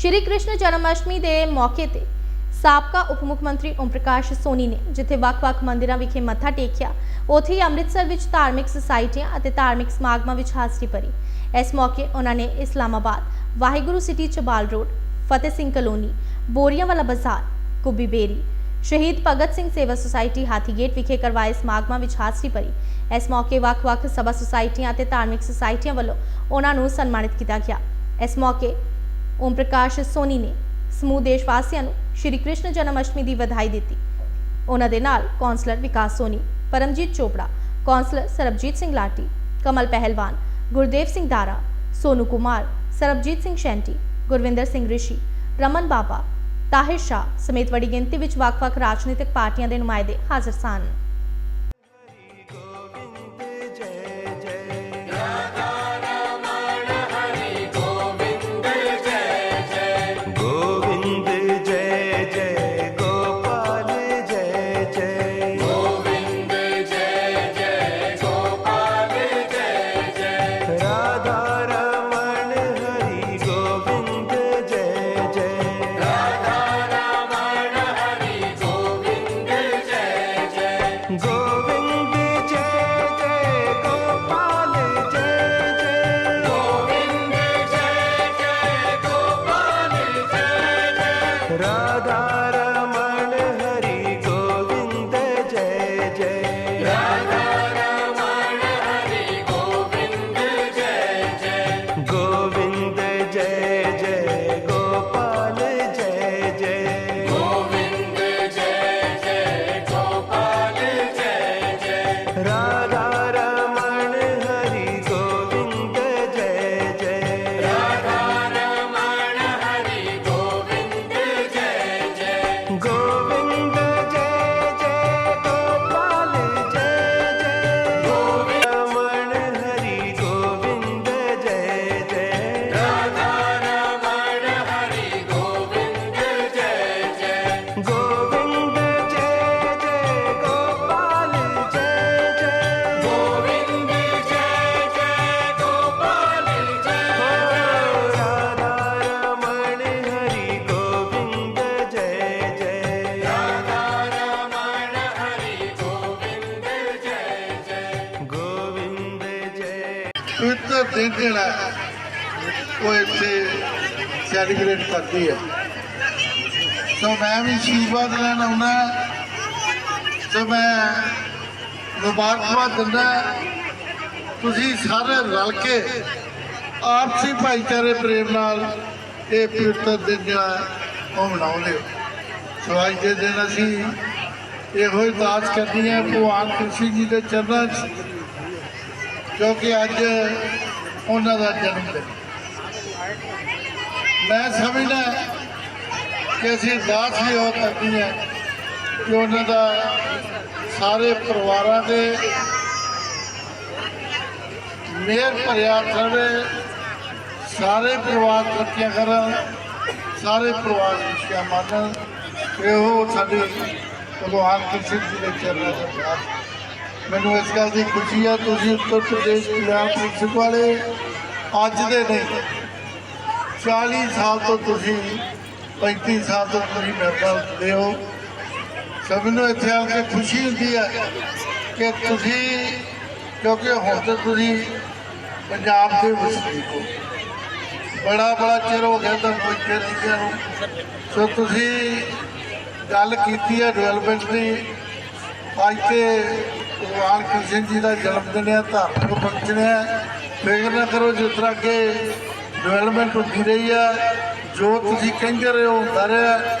ਸ਼੍ਰੀ ਕ੍ਰਿਸ਼ਨ ਜਨਮ ਅਸ਼ਟਮੀ ਦੇ ਮੌਕੇ ਤੇ ਸਾਬਕਾ ਉਪ ਮੁੱਖ ਮੰਤਰੀ ਓਮ ਪ੍ਰਕਾਸ਼ ਸੋਨੀ ਨੇ ਜਿੱਥੇ ਵੱਖ-ਵੱਖ ਮੰਦਿਰਾਂ ਵਿਖੇ ਮੱਥਾ ਟੇਕਿਆ, ਉੱਥੇ ਹੀ ਅੰਮ੍ਰਿਤਸਰ ਵਿੱਚ ਧਾਰਮਿਕ ਸੁਸਾਇਟੀਆਂ ਅਤੇ ਧਾਰਮਿਕ ਸਮਾਗਮਾਂ ਵਿੱਚ ਹਾਜ਼ਰੀ ਭਰੀ। ਇਸ ਮੌਕੇ ਉਹਨਾਂ ਨੇ Islamabad, Waheguru city Chabal road, Fateh Singh colony, ਬੋਰੀਆਂਵਾਲਾ ਬਾਜ਼ਾਰ ਕੁੱਬੀ ਬੇਰੀ, ਸ਼ਹੀਦ ਭਗਤ ਸਿੰਘ ਸੇਵਾ ਸੁਸਾਇਟੀ ਹਾਥੀਗੇਟ ਵਿਖੇ ਕਰਵਾਏ ਸਮਾਗਮਾਂ ਵਿੱਚ ਹਾਜ਼ਰੀ ਭਰੀ। ਇਸ ਮੌਕੇ ਵੱਖ-ਵੱਖ ਸਭਾ ਸੁਸਾਇਟੀਆਂ ਅਤੇ ਧਾਰਮਿਕ ਸੁਸਾਇਟੀਆਂ ਵੱਲੋਂ ਉਹਨਾਂ ਨੂੰ ਸਨਮਾਨਿਤ ਕੀਤਾ ਗਿਆ। ਇਸ ਮੌਕੇ ਓਮ ਪ੍ਰਕਾਸ਼ ਸੋਨੀ ਨੇ ਸਮੂਹ ਦੇਸ਼ ਵਾਸੀਆਂ ਨੂੰ ਸ਼੍ਰੀ ਕ੍ਰਿਸ਼ਨ ਜਨਮ ਅਸ਼ਟਮੀ ਦੀ ਵਧਾਈ ਦਿੱਤੀ। ਉਹਨਾਂ ਦੇ ਨਾਲ ਕੌਂਸਲਰ ਵਿਕਾਸ ਸੋਨੀ, ਪਰਮਜੀਤ ਚੋਪੜਾ, ਕੌਂਸਲਰ ਸਰਬਜੀਤ ਸਿੰਘ ਲਾਟੀ, ਕਮਲ ਪਹਿਲਵਾਨ, ਗੁਰਦੇਵ ਸਿੰਘ ਦਾਰਾ, ਸੋਨੂ ਕੁਮਾਰ, ਸਰਬਜੀਤ ਸਿੰਘ ਸ਼ੈਂਟੀ, ਗੁਰਵਿੰਦਰ ਸਿੰਘ ਰਿਸ਼ੀ, ਰਮਨ ਬਾਬਾ, ਤਾਹਿਰ ਸ਼ਾਹ ਸਮੇਤ ਵੱਡੀ ਗਿਣਤੀ ਵਿੱਚ ਵੱਖ-ਵੱਖ ਰਾਜਨੀਤਿਕ ਪਾਰਟੀਆਂ ਦੇ ਨੁਮਾਇੰਦੇ ਹਾਜ਼ਰ ਸਨ। ਜੈ ਪਵਿੱਤਰ ਦਿਨ ਜਿਹੜਾ ਉਹ ਇੱਥੇ ਸੈਲੀਬ੍ਰੇਟ ਕਰਦੀ ਹੈ। ਸੋ ਮੈਂ ਵੀ ਆਸ਼ੀਰਵਾਦ ਲੈਣ ਆਉਣਾ ਸੋ ਮੈਂ ਮੁਬਾਰਕਬਾਦ ਦਿੰਦਾ ਤੁਸੀਂ ਸਾਰੇ ਰਲ ਕੇ ਆਪਸੀ ਭਾਈਚਾਰੇ, ਪ੍ਰੇਮ ਨਾਲ ਇਹ ਪਵਿੱਤਰ ਦਿਨ ਜਿਹੜਾ ਉਹ ਮਨਾਉਂਦੇ ਹੋ। ਸੋ ਅੱਜ ਦੇ ਦਿਨ ਅਸੀਂ ਇਹੋ ਹੀ ਅਰਦਾਸ ਕਰਨੀ ਹੈ, ਭਗਵਾਨ ਕ੍ਰਿਸ਼ਨ ਜੀ ਦੇ ਚਰਨਾਂ 'ਚ ਕਿਉਂਕਿ ਅੱਜ ਉਹਨਾਂ ਦਾ ਜਨਮ ਦਿਨ। ਮੈਂ ਸਮਝਦਾ ਕਿ ਅਸੀਂ ਅਰਦਾਸ ਵੀ ਉਹ ਕਰਨੀ ਹੈ ਕਿ ਉਹਨਾਂ ਦਾ ਸਾਰੇ ਪਰਿਵਾਰਾਂ ਦੇ ਮੇਰ ਭਰਿਆ ਕਰਵੇ ਸਾਰੇ ਪਰਿਵਾਰ ਤਰੱਕੀਆਂ ਕਰਨ, ਸਾਰੇ ਪਰਿਵਾਰ ਖੁਸ਼ੀਆਂ ਮਾਣਨ ਇਹੋ ਸਾਡੀ ਭਗਵਾਨ ਕ੍ਰਿਸ਼ਨ ਜੀ ਦੇ ਚਰਨਾਂ ਦਾ ਮੈਨੂੰ ਇਸ ਗੱਲ ਦੀ ਖੁਸ਼ੀ ਆ, ਤੁਸੀਂ ਉੱਤਰ ਪ੍ਰਦੇਸ਼ ਪੰਜਾਬ ਪੁਲਿਸ ਵਾਲੇ ਅੱਜ ਦੇ ਨਹੀਂ 40 ਸਾਲ ਤੋਂ ਤੁਸੀਂ 35 ਸਾਲ ਤੋਂ ਤੁਸੀਂ ਮੈਂਬਰ ਨਾਲ ਹੋ। ਸਭ ਨੂੰ ਇੱਥੇ ਆ ਕੇ ਖੁਸ਼ੀ ਹੁੰਦੀ ਹੈ ਕਿ ਤੁਸੀਂ, ਕਿਉਂਕਿ ਹੁਣ ਤਾਂ ਤੁਸੀਂ ਪੰਜਾਬ ਦੇ ਵਸਨੀਕ ਹੋ। ਬੜਾ ਬੜਾ ਚਿਰ ਹੋ ਗਿਆ ਤਾਂ ਕੋਈ ਚਿਰ ਨਹੀਂ ਨੂੰ। ਸੋ ਤੁਸੀਂ ਗੱਲ ਕੀਤੀ ਹੈ ਡਿਵੈਲਪਮੈਂਟ ਦੀ, ਅੱਜ ਤੇ ਭਗਵਾਨ ਕ੍ਰਿਸ਼ਨ ਜੀ ਦਾ ਜਨਮ ਦਿਨ ਹੈ ਧਾਰਮਿਕ ਫੰਕਸ਼ਨ ਹੈ। ਫਿਕਰ ਨਾ ਕਰੋ ਜਿਸ ਤਰ੍ਹਾਂ ਕਿ ਡਿਵੈਲਪਮੈਂਟ ਹੁੰਦੀ ਰਹੀ ਹੈ। ਜੋ ਤੁਸੀਂ ਕਹਿੰਦੇ ਰਹੇ ਹੋ, ਹੁੰਦਾ ਰਿਹਾ